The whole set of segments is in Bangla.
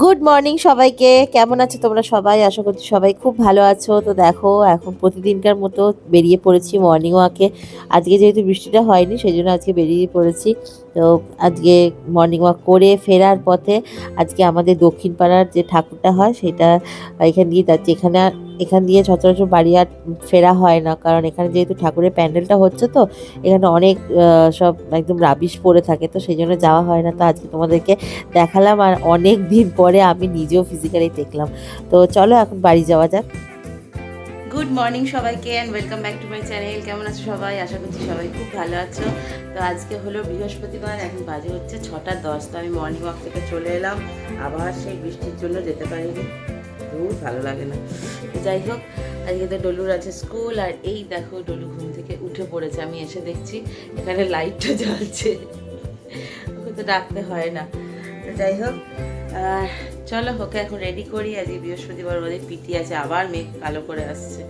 গুড মর্নিং সবাইকে। কেমন আছো তোমরা সবাই? আশা করছি সবাই খুব ভালো আছো। তো দেখো, এখন প্রতিদিনকার মতো বেরিয়ে পড়েছি মর্নিং ওয়াকে আজকে যেহেতু বৃষ্টিটা হয়নি সেই জন্য আজকে বেরিয়ে পড়েছি। তো আজকে মর্নিং ওয়াক করে ফেরার পথে আজকে আমাদের দক্ষিণ পাড়ার যে ঠাকুরটা হয়, সেটা এখান দিয়ে যাচ্ছি। এখানে এখান দিয়ে সচরাচর বাড়ি আর ফেরা হয় না। কারণ এখানে যেহেতু ঠাকুরের প্যান্ডেলটা হচ্ছে তো, এখানে অনেক সব একদম রাবিশ পড়ে থাকে তো সেই জন্য যাওয়া হয় না। তো আজকে তোমাদেরকে দেখালাম আর অনেক দিন পরে আমি নিজেও ফিজিক্যালি দেখলাম। তো চলো এখন বাড়ি যাওয়া যাক। গুড মর্নিং সবাইকে and welcome back to my channel কেমন আছো সবাই? আশা করছি সবাই খুব ভালো আছো। তো আজকে হলো বৃহস্পতিবার, এখন বাজে হচ্ছে ছটা দশ। তো আমি মর্নিং ওয়াক থেকে চলে এলাম। আবার সেই বৃষ্টির জন্য যেতে পারিনি। দূর ভালো লাগে না। যাই হোক আজকে তো ডলুর আছে স্কুল আর এই দেখো ডলু ঘুম থেকে উঠে পড়েছে। আমি এসে দেখছি এখানে লাইটটা জ্বলছে। ওকে তো ডাকতে হয় না। তো যাই হোক চলো ওকে এখন রেডি করি। আজকে বৃহস্পতিবার ওদের পিটি আছে আবার মেঘ কালো করে আসছে।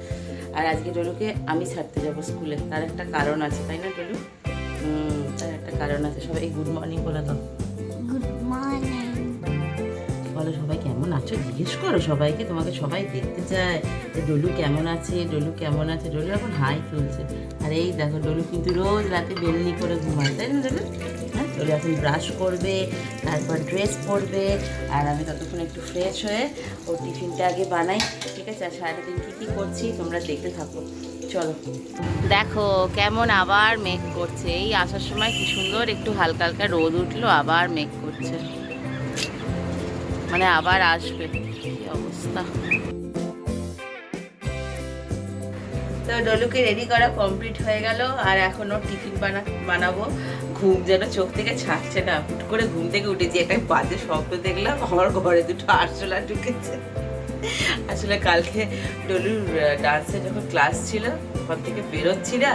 আর আজকে ডলুকে আমি ছাড়তে যাব স্কুলে। তার একটা কারণ আছে তাই না ডলু? হুম তার একটা কারণ আছে। সবাই গুড মর্নিং বলে তো। গুড মর্নিং বলো সবাই কেমন আছো? জিজ্ঞেস করো সবাইকে, তোমাকে সবাই দেখতে চায় যে ডলু কেমন আছে, ডলু কেমন আছে? ডলু এখন হাই তুলছে আর এই দেখো, ডলু কিন্তু রোজ রাতে বেলনি করে ঘুমায়, তাই না ডলু? হ্যাঁ ডলু এখন ব্রাশ করবে, তারপর ড্রেস পরবে, আর আমি ততক্ষণ একটু ফ্রেশ হয়ে ও টিফিনটা আগে বানাই, ঠিক আছে? আর সারাদিন কী কী করছি তোমরা দেখতে থাকো। চলো। দেখো, কেমন আবার মেঘ করছে। এই আসার সময় কি সুন্দর, একটু হালকা হালকা রোদ উঠল, আবার মেঘ করছে। মানে আবার আসবে। কি অবস্থা? তো ডলুকে রেডি করা কমপ্লিট হয়ে গেল, আর এখন ওর টিফিন বানা, বানাবো। ঘুম যেন চোখ থেকে ছাড়ছে না। হুট করে ঘুম থেকে উঠেছি, একটা বাজে শব্দ দেখলাম, আমার ঘরে দুটো আরশোলা ঢুকেছে। আসলে কালকে ডলুর ডান্সে যখন ক্লাস ছিল ওখান থেকে বেরোচ্ছি না,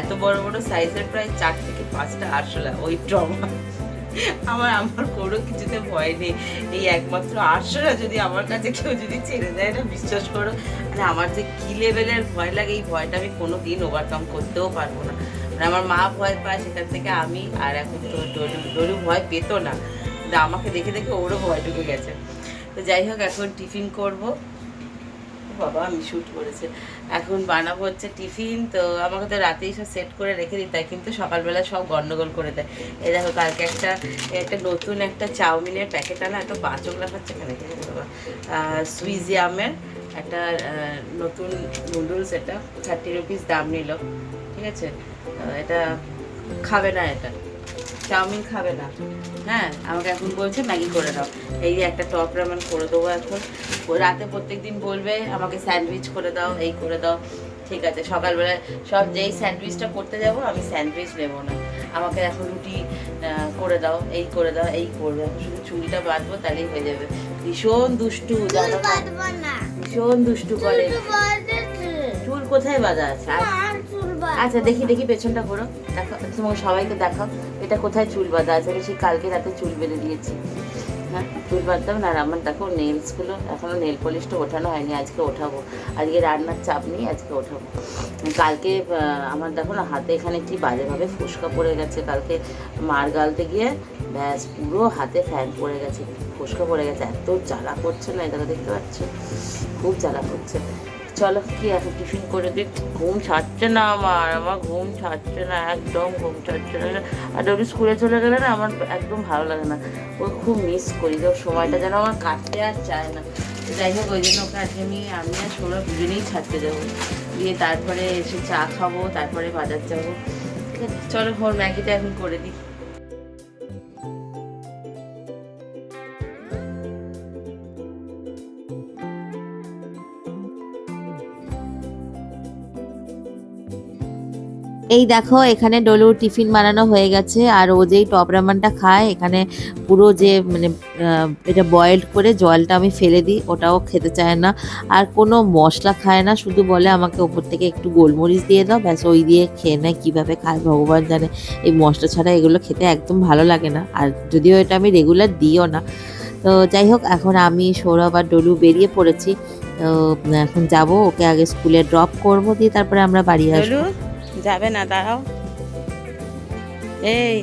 এত বড় বড় সাইজের প্রায় চার থেকে পাঁচটা আরশোলা, ওই ট্রমা আমার আমার কোনো কিছুতে ভয় নেই। এই একমাত্র আটশোটা যদি আমার কাছে কেউ যদি ছেড়ে দেয় না, বিশ্বাস করো। মানে আমার যে কি লেভেলের ভয় লাগে, এই ভয়টা আমি কোনো দিন ওভারকাম করতেও পারব না। মানে আমার মা ভয় পায়, সেখান থেকে আমি আর এখন তো ডলু ডলু ভয় পেতো না। আমাকে দেখে দেখে ওরও ভয় ঢুকে গেছে। তো যাই হোক, এখন টিফিন করব। বাবা, আমি শ্যুট করেছে। এখন বানাবো হচ্ছে টিফিন, তো আমাকে তো রাতেই সব সেট করে রেখে দিতে হয় কিন্তু সকালবেলা সব গন্ডগোল করে দেয়। এই দেখো, কালকে একটা একটা নতুন একটা চাউমিনের প্যাকেট আনা, একটা বাচক লাগাচ্ছে এখানে সুইজিয়ামের একটা নতুন নুডলস এটা থার্টি রুপিস দাম নিল, ঠিক আছে? এটা খাবে না এটা। চাউমিন খাবে না। হ্যাঁ আমাকে এখন বলছে ম্যাগি করে দাও। এই যে একটা টপ রামেন করে দেবো এখন। ও রাতে প্রত্যেক দিন বলবে আমাকে স্যান্ডউইচ করে দাও এই করে দাও। ঠিক আছে সকালবেলায় সব যেই স্যান্ডউইচটা করতে যাব আমি স্যান্ডউইচ নেব না। আমাকে এখন রুটি করে দাও এই করে দাও এই করবে। এখন শুধু চুড়িটা বাঁধবো তাহলেই হয়ে যাবে। ভীষণ দুষ্টু জানো না? ভীষণ দুষ্টু করে। চুল কোথায় বাঁধা আছে? আচ্ছা দেখি দেখি পেছনটা ঘোরো। দেখো তোমাকে সবাইকে দেখাও। কোথায় চুল বাঁধা আছে? আমি সেই কালকে রাতে চুল বেঁধে দিয়েছি। হ্যাঁ চুল বাঁধতাম না, আর আমার দেখো নেলসগুলো এখনও নেল পলিশটা ওঠানো হয়নি, আজকে ওঠাবো। আজকে রান্নার চাপ নেই, আজকে ওঠাবো। কালকে আমার দেখো না হাতে এখানে কি বাজেভাবে ফুসকা পড়ে গেছে। কালকে মার গালতে গিয়ে ব্যাস পুরো হাতে ফ্যান পড়ে গেছে, ফুসকা পড়ে গেছে। এত জ্বালা করছে না এটা দেখতে পাচ্ছ? খুব জ্বালা করছে। চলো, কি এখন টিফিন করে দিই ঘুম ছাড়ছে না আমার আমার ঘুম ছাড়ছে না, একদম ঘুম ছাড়ছে না। আর ওই স্কুলে চলে গেলে না, আমার একদম ভালো লাগে না। ও খুব মিস করি, তো সময়টা যেন আমার কাটতে আর চায় না। যাই হোক, ওই জন্য ওকে আজকে আমি আমি আর সৌরভ দুজনেই ছাড়তে যাব দিয়ে তারপরে এসে চা খাব, তারপরে বাজার যাব। চলো, ওর ম্যাগিটা এখন করে দিই। এই দেখো, এখানে ডলুর টিফিন বানানো হয়ে গেছে, আর ও যেই টপ রামানটা খায়, এখানে পুরো যে মানে এটা বয়েলড করে জলটা আমি ফেলে দিই, ওটাও খেতে চায় না। আর কোনো মশলা খায় না, শুধু বলে আমাকে ওপর থেকে একটু গোলমরিচ দিয়ে দাও, ব্যাস, ওই দিয়ে খেয়ে নেয়, কীভাবে খায় ভগবান জানে। এই মশলা ছাড়া এগুলো খেতে একদম ভালো লাগে না, আর যদিও এটা আমি রেগুলার দিও না। তো যাই হোক, এখন আমি, সৌরভ আর ডলু বেরিয়ে পড়েছি, তো এখন যাব, ওকে আগে স্কুলে ড্রপ করব, দিয়ে তারপরে আমরা বাড়ি আসব। যাবে না দাঁড়াও। এই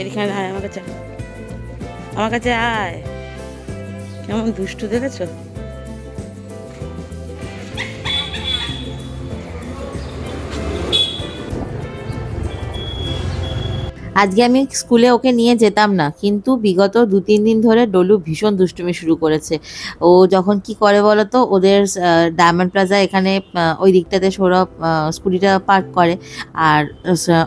এখানে আয় আমার কাছে আমার কাছে আয়। কেমন দুষ্টু দেখেছ? আজকে আমি স্কুলে ওকে নিয়ে যেতাম না, কিন্তু বিগত দু তিন দিন ধরে ডলু ভীষণ দুষ্টুমি শুরু করেছে। ও যখন কি করে বলো তো ওদের ডায়মন্ড প্লাজা এখানে ওই দিকটাতে সৌরভ স্কুটিটা পার্ক করে আর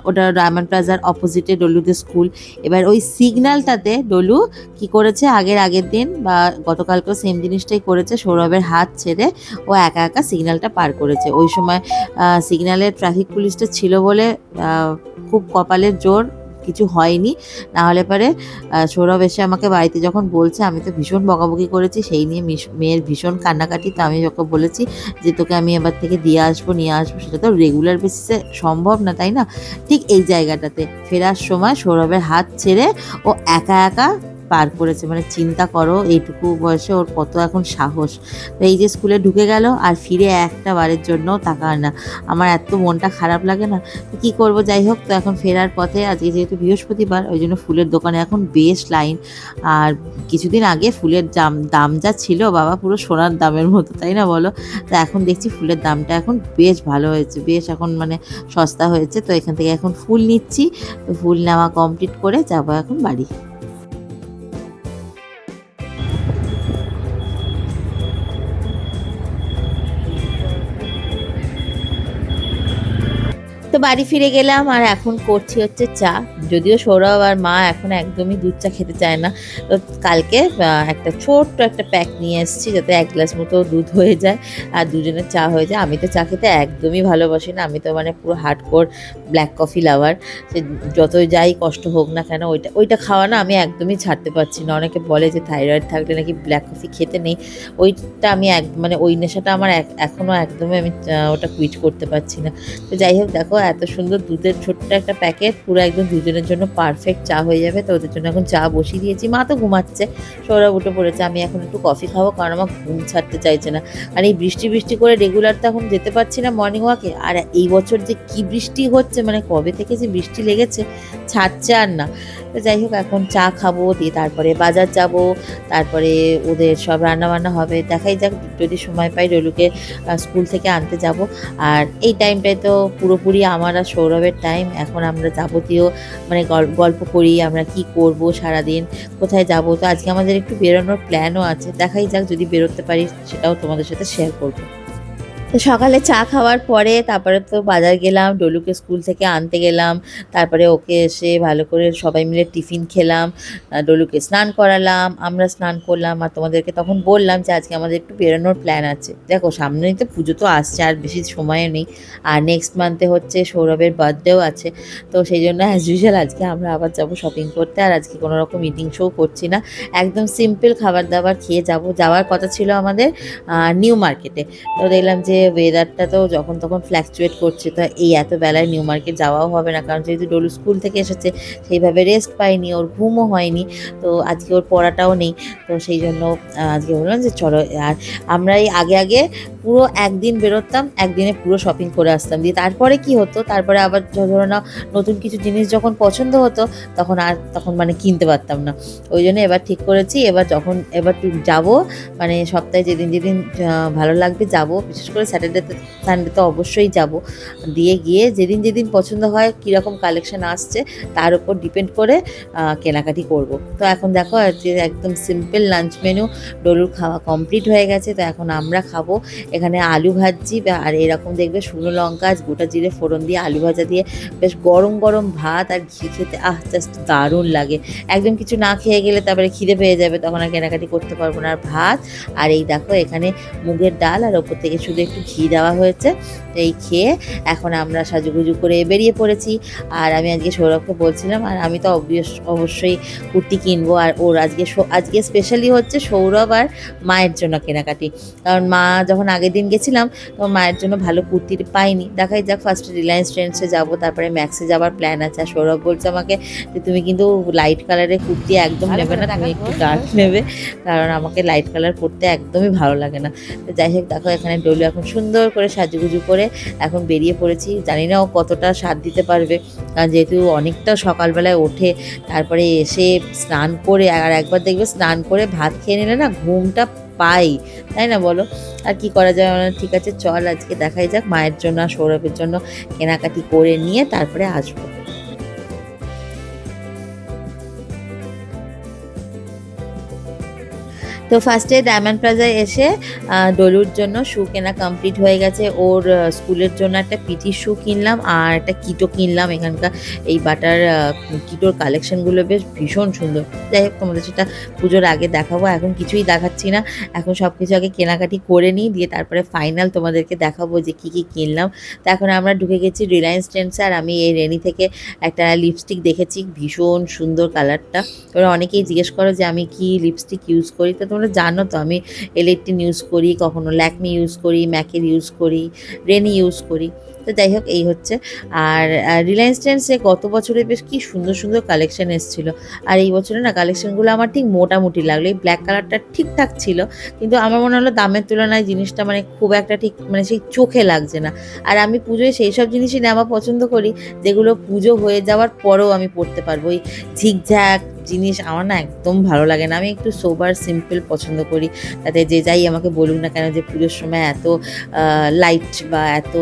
ওটা ডায়মন্ড প্লাজার অপোজিটে ডলুদের স্কুল। এবার ওই সিগন্যালটাতে ডলু কি করেছে, আগের আগের দিন বা গতকালকেও সেম জিনিসটাই করেছে, সৌরভের হাত ছেড়ে ও একা একা সিগন্যালটা পার করেছে। ওই সময় সিগন্যালের ট্রাফিক পুলিশটা ছিল বলে খুব কপালের জোর কিছু হয়নি। না হলে পরে সৌরভ এসে আমাকে বাড়িতে যখন বলছে, আমি তো ভীষণ বকাবকি করেছি, সেই নিয়ে মেয়ের ভীষণ কান্নাকাটি তো আমি ওকে বলেছি যে, তোকে আমি এবার থেকে দিয়ে আসব, নিয়ে আসব, সেটা তো রেগুলার বেসিসে সম্ভব না, তাই না? ঠিক এই জায়গাটাতে ফেরার সময় সৌরভের হাত ছেড়ে ও একা একা পার করেছে। মানে চিন্তা করো, এইটুকু বয়সে ওর কত এখন সাহস। তো এই যে স্কুলে ঢুকে গেল, আর ফিরে একটা বারের জন্য তাকায় না। আমার এত মনটা খারাপ লাগে না কি করব? যাই হোক, তো এখন ফেরার পথে, আজকে যেহেতু বৃহস্পতিবার, ওই জন্য ফুলের দোকানে এখন বেশ লাইন। আর কিছুদিন আগে ফুলের দাম দাম যা ছিল, বাবা, পুরো সোনার দামের মতো, তাই না বলো? তো এখন দেখছি ফুলের দামটা এখন বেশ ভালো হয়েছে, বেশ এখন মানে সস্তা হয়েছে। তো এখান থেকে এখন ফুল নিচ্ছি, তো ফুল নেওয়া কমপ্লিট করে যাব এখন বাড়ি। তো বাড়ি ফিরে গেলাম, আর এখন করছি হচ্ছে চা। যদিও সৌরভ আর মা এখন একদমই দুধ চা খেতে চায় না। তো কালকে একটা ছোট্ট একটা প্যাক নিয়ে এসেছি যাতে এক গ্লাস মতো দুধ হয়ে যায়, আর দুজনের চা হয়ে যায়। আমি তো চা খেতে একদমই ভালোবাসি না, আমি তো মানে পুরো hard core black coffee lover সে যতই যাই কষ্ট হোক না কেন, ওইটা ওইটা খাওয়া না আমি একদমই ছাড়তে পারছি না। অনেকে বলে যে থাইরয়েড থাকলে নাকি ব্ল্যাক কফি খেতে নেই। ওইটা আমি এক মানে ওই নেশাটা আমার এক- এখনও একদমই আমি ওটা কুইট করতে পারছি না। তো যাই হোক, দেখো এত সুন্দর দুধের ছোট্ট একটা প্যাকেট পুরো একদম দুজনের জন্য পারফেক্ট চা হয়ে যাবে। তো ওদের জন্য এখন চা বসিয়ে দিয়েছি। মা তো ঘুমাচ্ছে। সৌরভ উঠে পড়েছে। আমি এখন একটু কফি খাব কারণ আমার ঘুম ছাড়তে চাইছে না। আর এই বৃষ্টি বৃষ্টি করে রেগুলার তো এখন যেতে পারছি না মর্নিং ওয়াকে আর এই বছর যে কি বৃষ্টি হচ্ছে মানে কবে থেকে যে বৃষ্টি লেগেছে, ছাড়ছে আর না। তো যাই হোক, এখন চা খাব, দিয়ে তারপরে বাজার যাব, তারপরে ওদের সব রান্নাবান্না হবে। দেখাই যাক, যদি সময় পাই রলুকে স্কুল থেকে আনতে যাব। আর এই টাইমটায় তো পুরোপুরি আমার আর সৌরভের টাইম এখন আমরা যাবতীয় মানে গল- গল্প করি, আমরা কি করব সারাদিন, কোথায় যাব? তো আজকে আমাদের একটু বেরোনোর প্ল্যানও আছে। দেখাই যাক যদি বেরোতে পারি, সেটাও তোমাদের সাথে শেয়ার করব। তো সকালে চা খাওয়ার পরে তারপরে তো বাজার গেলাম, ডলুকে স্কুল থেকে আনতে গেলাম, তারপরে ওকে এসে ভালো করে সবাই মিলে টিফিন খেলাম ডলুকে স্নান করালাম, আমরা স্নান করলাম, আর তোমাদেরকে তখন বললাম যে আজকে আমাদের একটু বেরোনোর প্ল্যান আছে। দেখো, সামনেই তো পুজো তো আসছে, আর বেশি সময়ও নেই, আর নেক্সট মান্থে হচ্ছে সৌরভের বার্থডেও আছে, তো সেই জন্য অ্যাজ ইউজুয়াল আজকে আমরা আবার যাব শপিং করতে, আর আজকে কোনো রকম ইটিং শো করছি না। একদম সিম্পল খাবার দাবার খেয়ে যাব, যাওয়ার কথা ছিল আমাদের নিউ মার্কেটে তো দেখলাম যে ওয়েদারটা তো যখন তখন ফ্ল্যাকচুয়েট করছে, তো এই এত বেলায় নিউ মার্কেট যাওয়াও হবে না। কারণ যেহেতু ডলু স্কুল থেকে এসেছে, সেইভাবে রেস্ট পায়নি ওর ঘুমও হয়নি, তো আজকে ওর পড়াটাও নেই, তো সেই জন্য আজকে বললাম যে চলো, আর আমরা এই আগে আগে পুরো একদিন বেরোতাম, একদিনে পুরো শপিং করে আসতাম। দিয়ে তারপরে কি হতো? তারপরে আবার য- ধরো না নতুন কিছু জিনিস যখন পছন্দ হতো, তখন আর তখন মানে কিনতে পারতাম না। ওই জন্য এবার ঠিক করেছি, এবার যখন, এবার যাব মানে সপ্তাহে যেদিন যেদিন ভালো লাগবে যাব। বিশেষ করে স্যাটারডেতে সানডে তো অবশ্যই যাব। দিয়ে গিয়ে যেদিন যেদিন পছন্দ হয়, কীরকম কালেকশন আসছে, তার উপর ডিপেন্ড করে কেনাকাটি করব। তো এখন দেখো একদম সিম্পল লাঞ্চ মেনু ডলুর খাওয়া কমপ্লিট হয়ে গেছে। তো এখন আমরা খাব এখানে আলু ভাজি আর এরকম দেখবে শুকনো লঙ্কা গোটা জিরে ফোড়ন দিয়ে আলু ভাজা দিয়ে বেশ গরম গরম ভাত আর ঘি খেতে, আহ জাস্ট দারুণ লাগে। একদম কিছু না খেয়ে গেলে তারপরে খিদে পেয়ে যাবে, তখন আর কেনাকাটি করতে পারব না। আর ভাত, আর এই দেখো এখানে মুগের ডাল, আর ওপর থেকে শুধু একটু ঘি দেওয়া হয়েছে। তো এই খেয়ে এখন আমরা সাজুগুজু করে বেরিয়ে পড়েছি। আর আমি আজকে সৌরভকে বলছিলাম আর আমি তো অবভিয়াস অবশ্যই কুর্তি কিনবো। আর ওর আজকে আজকে স্পেশালি হচ্ছে সৌরভ আর মায়ের জন্য কেনাকাটি। কারণ মা যখন আগের দিন গেছিলাম তো মায়ের জন্য ভালো কুর্তি পাইনি। দেখাই যাক ফার্স্টে রিলায়েন্স ট্রেন্ডসে যাব তারপরে ম্যাক্সে যাওয়ার প্ল্যান আছে। আর সৌরভ বলছে আমাকে যে তুমি কিন্তু লাইট কালারের কুর্তি একদম নেবে না তুমি। একটু ডার্ক নেবে। কারণ আমাকে লাইট কালার পরতে একদমই ভালো লাগে না। তো যাই হোক দেখো এখানে ডলু এখন সুন্দর করে সাজুগুজু করে এখন বেরিয়ে পড়েছি। জানি না ও কতটা স্বাদ দিতে পারবে। কারণ যেহেতু অনেকটা সকালবেলায় ওঠে, তারপরে এসে স্নান করে আর একবার দেখবে স্নান করে ভাত খেয়ে নিলে না ঘুমটা পাই। তাই না বলো? আর কি করা যায় মানে ঠিক আছে, চল আজকে দেখাই যাক মায়ের জন্য আর সৌরভের জন্য কেনাকাটি করে নিয়ে তারপরে আসব। তো ফার্স্টে ডায়মন্ড প্লাজায় এসে ডলুর জন্য শু কেনা কমপ্লিট হয়ে গেছে। ওর স্কুলের জন্য একটা পিটি শু কিনলাম আর একটা কিটো কিনলাম। এখানকার এই বাটার কিটোর কালেকশনগুলো বেশ ভীষণ সুন্দর। যাই হোক, তোমাদের সেটা পুজোর আগে দেখাবো। এখন কিছুই দেখাচ্ছি না। এখন সব কিছু আগে কেনাকাটি করে নিই, দিয়ে তারপরে ফাইনাল তোমাদেরকে দেখাবো যে কী কী কিনলাম। তো এখন আমরা ঢুকে গেছি রিলায়েন্স ট্রেন্ডসে আর আমি এই রেনি থেকে একটা লিপস্টিক দেখেছি। ভীষণ সুন্দর কালারটা ওরা অনেকেই জিজ্ঞেস করো যে আমি কি লিপস্টিক ইউজ করি। তো তোমরা জানো তো, আমি এলেকট্রিন ইউজ করি, কখনো ল্যাকমি ইউজ করি ম্যাকের ইউজ করি রেনি ইউজ করি। তো যাই হোক, এই হচ্ছে। আর রিলায়েন্স ট্রেন্ডসে গত বছরে বেশ কি সুন্দর সুন্দর কালেকশন এসেছিল। আর এই বছরে না কালেকশনগুলো আমার ঠিক মোটামুটি লাগল। এই ব্ল্যাক কালারটা ঠিকঠাক ছিল, কিন্তু আমার মনে হলো দামের তুলনায় জিনিসটা মানে খুব একটা ঠিক মানে সেই চোখে লাগছে না। আর আমি পুজোয় সেই সব জিনিসই নেওয়া পছন্দ করি, যেগুলো পুজো হয়ে যাওয়ার পরেও আমি পরতে পারব। ওই ঝিকঝ্যাক জিনিস আমার না একদম ভালো লাগে না। আমি একটু সোবার সিম্পল পছন্দ করি। তাতে যে যাই আমাকে বলুক না কেন যে পুজোর সময় এত লাইট বা এত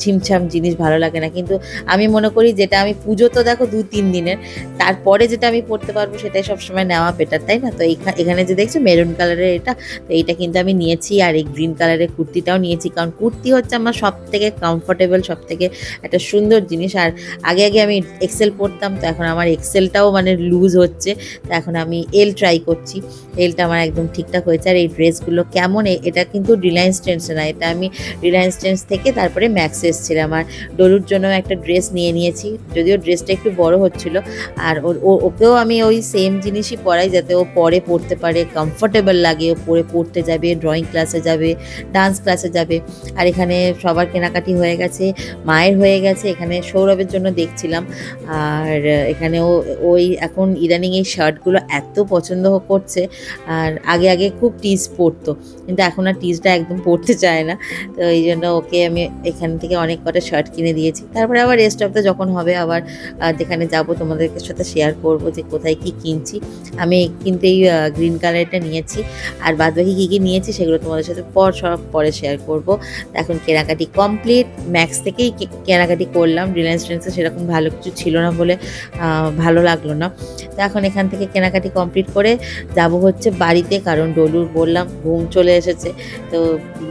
ছিমছাম জিনিস ভালো লাগে না। কিন্তু আমি মনে করি যেটা আমি পুজো তো দেখো দু তিন দিনের, তারপরে যেটা আমি পড়তে পারব সেটাই সবসময় নেওয়া বেটার তাই না? তো এখানে যে দেখছ মেরুন কালারের এটা, তো এইটা কিন্তু আমি নিয়েছি আর এই গ্রিন কালারের কুর্তিটাও নিয়েছি। কারণ কুর্তি হচ্ছে আমার সব থেকে কমফোর্টেবল সব থেকে একটা সুন্দর জিনিস। আর আগে আগে আমি এক্সেল পরতাম তো এখন আমার এক্সেলটাও মানে লুজ হচ্ছে, তো এখন আমি এল ট্রাই করছি। এলটা আমার একদম ঠিকঠাক হয়েছে, আর এই ড্রেসগুলো কেমন এটা কিন্তু রিলায়েন্স ট্রেন্ডসে না, এটা আমি রিলায়েন্স ট্রেন্ডস থেকে তারপরে ম্যাক্স এসেছিলাম আর ডলুর জন্য একটা ড্রেস নিয়ে নিয়েছি, যদিও ড্রেসটা একটু বড় হচ্ছিল, আর ওকেও আমি ওই সেম জিনিসই পরাই, যাতে ও পরে পড়তে পারে কমফোর্টেবল লাগে, ও পরে পড়তে যাবে ড্রয়িং ক্লাসে যাবে ডান্স ক্লাসে যাবে। আর এখানে সবার কেনাকাটি হয়ে গেছে, মায়ের হয়ে গেছে, এখানে সৌরভের জন্য দেখছিলাম, আর এখানে ও ওই এখন ইদানিং এই শার্টগুলো এত পছন্দ করছে আর আগে আগে খুব টিজ পরতো। কিন্তু এখন আর টিজটা একদম পরতে চায় না। তো এই জন্য ওকে আমি এখান থেকে অনেক কটা শার্ট কিনে দিয়েছি। তারপরে আবার রেস্ট অফ দ্য যখন হবে আবার যেখানে যাব তোমাদের সাথে শেয়ার করব যে কোথায় কি কিনছি। আমি কিন্তু এই গ্রিন কালারটা নিয়েছি। আর বাদ বাকি কী কী নিয়েছি সেগুলো তোমাদের সাথে পর, সব পরে শেয়ার করব। এখন কেনাকাটি কমপ্লিট ম্যাক্স থেকেই কেনাকাটি করলাম। রিলায়েন্স ট্রেন্ডসে সেরকম ভালো কিছু ছিল না বলে ভালো লাগল না। তো এখন এখান থেকে কেনাকাটি কমপ্লিট করে যাব হচ্ছে বাড়িতে, কারণ ডলুর বললাম ঘুম চলে এসেছে। তো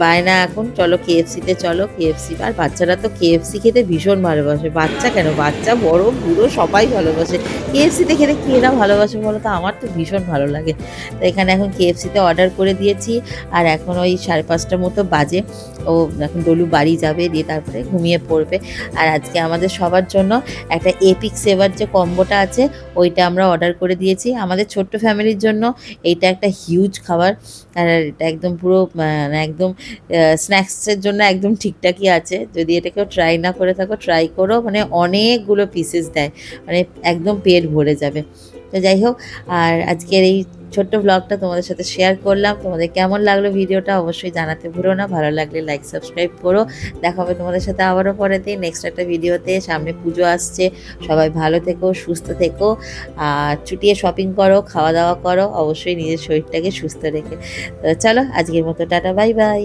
বায়না এখন, চলো কেএফসিতে চলো কেএফসি আর বাচ্চারা তো কেএফসি খেতে ভীষণ ভালোবাসে। বাচ্চা কেন? বাচ্চা, বড়, বুড়ো, সবাই ভালোবাসে। কেএফসিতে খেতে কে না ভালোবাসে বলো তো? আমার তো ভীষণ ভালো লাগে। তো এখানে এখন কেএফসিতে অর্ডার করে দিয়েছি, আর এখন ওই সাড়ে পাঁচটার মতো বাজে। ও এখন ডলু বাড়ি যাবে, দিয়ে তারপরে ঘুমিয়ে পড়বে। আর আজকে আমাদের সবার জন্য একটা এপিক সেভার যে কম্বোটা আছে, ওইটা আমরা অর্ডার করে দিয়েছি। আমাদের ছোট্ট ফ্যামিলির জন্য এইটা একটা হিউজ খাবার। আর এটা একদম পুরো মানে একদম স্ন্যাক্সের জন্য একদম ঠিকঠাকই আছে। যদি এটা কেউ ট্রাই না করে থাকো ট্রাই করো। মানে অনেকগুলো পিসেস দেয়। মানে একদম পেট ভরে যাবে। তো যাই হোক, আর আজকের এই ছোট্ট ব্লগটা তোমাদের সাথে শেয়ার করলাম। তোমাদের কেমন লাগল ভিডিওটা অবশ্যই জানাতে ভুলো না। ভালো লাগলে লাইক সাবস্ক্রাইব করো। দেখা হবে তোমাদের সাথে আবারও পরেতে নেক্সট একটা ভিডিওতে সামনে পুজো আসছে। সবাই ভালো থেকো, সুস্থ থেকো। আর ছুটিয়ে শপিং করো, খাওয়া দাওয়া করো। অবশ্যই নিজের শরীরটাকে সুস্থ রেখে। তো চলো, আজকের মতো, টাটা বাই বাই